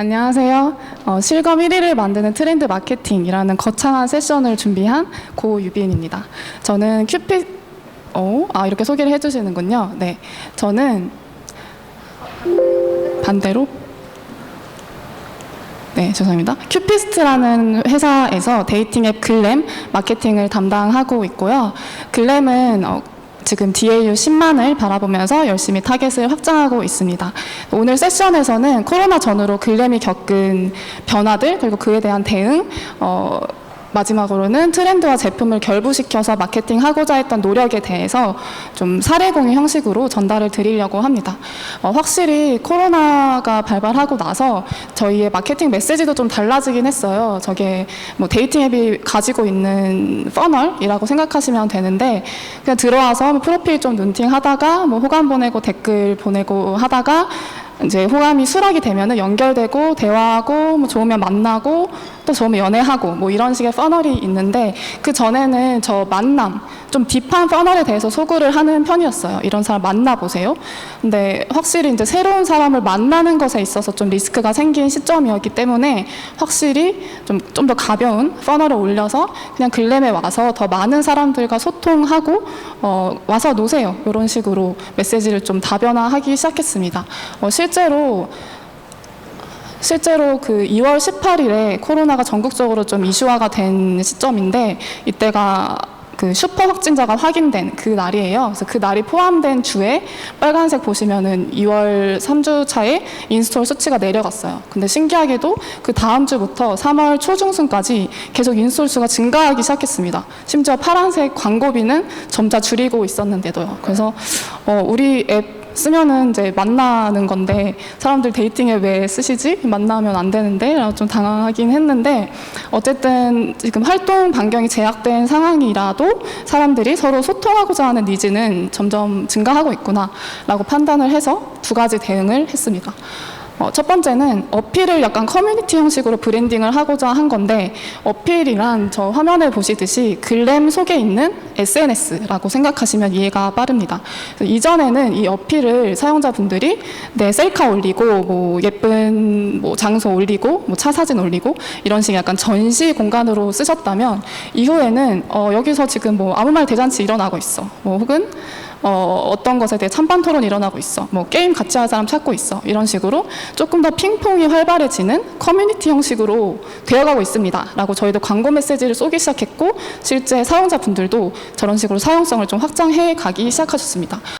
안녕하세요. 어, 실검 1위를 만드는 트렌드 마케팅이라는 거창한 세션을 준비한 고유빈입니다. 저는 큐피, 어, 아, 이렇게 소개를 해주시는군요. 네. 저는 반대로 네, 죄송합니다. 큐피스트라는 회사에서 데이팅 앱 글램 마케팅을 담당하고 있고요. 글램은 어, 지금 DAU 10만을 바라보면서 열심히 타겟을 확장하고 있습니다. 오늘 세션에서는 코로나 전후로 글램이 겪은 변화들 그리고 그에 대한 대응 어, 마지막으로는 트렌드와 제품을 결부시켜서 마케팅하고자 했던 노력에 대해서 좀 사례 공유 형식으로 전달을 드리려고 합니다. 어, 확실히 코로나가 발발하고 나서 저희의 마케팅 메시지도 좀 달라지긴 했어요. 저게 뭐 데이팅 앱이 가지고 있는 퍼널이라고 생각하시면 되는데 그냥 들어와서 뭐 프로필 좀 눈팅 하다가 뭐 호감 보내고 댓글 보내고 하다가 이제 호감이 수락이 되면은 연결되고 대화하고 뭐 좋으면 만나고 또 좋으면 연애하고 뭐 이런 식의 퍼널이 있는데 그 전에는 저 만남 좀 딥한 퍼널에 대해서 소구를 하는 편이었어요. 이런 사람 만나 보세요. 근데 확실히 이제 새로운 사람을 만나는 것에 있어서 좀 리스크가 생긴 시점이었기 때문에 확실히 좀 좀 더 가벼운 퍼널을 올려서 그냥 글램에 와서 더 많은 사람들과 소통하고 어, 와서 노세요. 이런 식으로 메시지를 좀 다변화하기 시작했습니다. 어, 실제로 실제로 그 2월 18일에 코로나가 전국적으로 좀 이슈화가 된 시점인데 이때가 그 슈퍼 확진자가 확인된 그 날이에요. 그래서 그 날이 포함된 주에 빨간색 보시면은 2월 3주 차에 인스톨 수치가 내려갔어요. 근데 신기하게도 그 다음 주부터 3월 초중순까지 계속 인스톨 수가 증가하기 시작했습니다. 심지어 파란색 광고비는 점차 줄이고 있었는데도요. 그래서 어, 우리 앱 쓰면은 이제 만나는 건데 사람들 데이팅에 왜 쓰시지? 만나면 안 되는데 라고 좀 당황하긴 했는데 어쨌든 지금 활동 반경이 제약된 상황이라도 사람들이 서로 소통하고자 하는 니즈는 점점 증가하고 있구나라고 판단을 해서 두 가지 대응을 했습니다. 어, 첫 번째는 어필을 약간 커뮤니티 형식으로 브랜딩을 하고자 한 건데 어필이란 저 화면에 보시듯이 글램 속에 있는 SNS라고 생각하시면 이해가 빠릅니다. 이전에는 이 어필을 사용자분들이 내 셀카 올리고 뭐 예쁜 뭐 장소 올리고 뭐 차 사진 올리고 이런 식의 약간 전시 공간으로 쓰셨다면 이후에는 어, 여기서 지금 뭐 아무 말 대잔치 일어나고 있어. 뭐 혹은 어, 어떤 것에 대해 찬반 토론 일어나고 있어. 뭐 게임 같이 할 사람 찾고 있어. 이런 식으로 조금 더 핑퐁이 활발해지는 커뮤니티 형식으로 되어가고 있습니다. 라고 저희도 광고 메시지를 쏘기 시작했고 실제 사용자분들도 저런 식으로 사용성을 좀 확장해 가기 시작하셨습니다.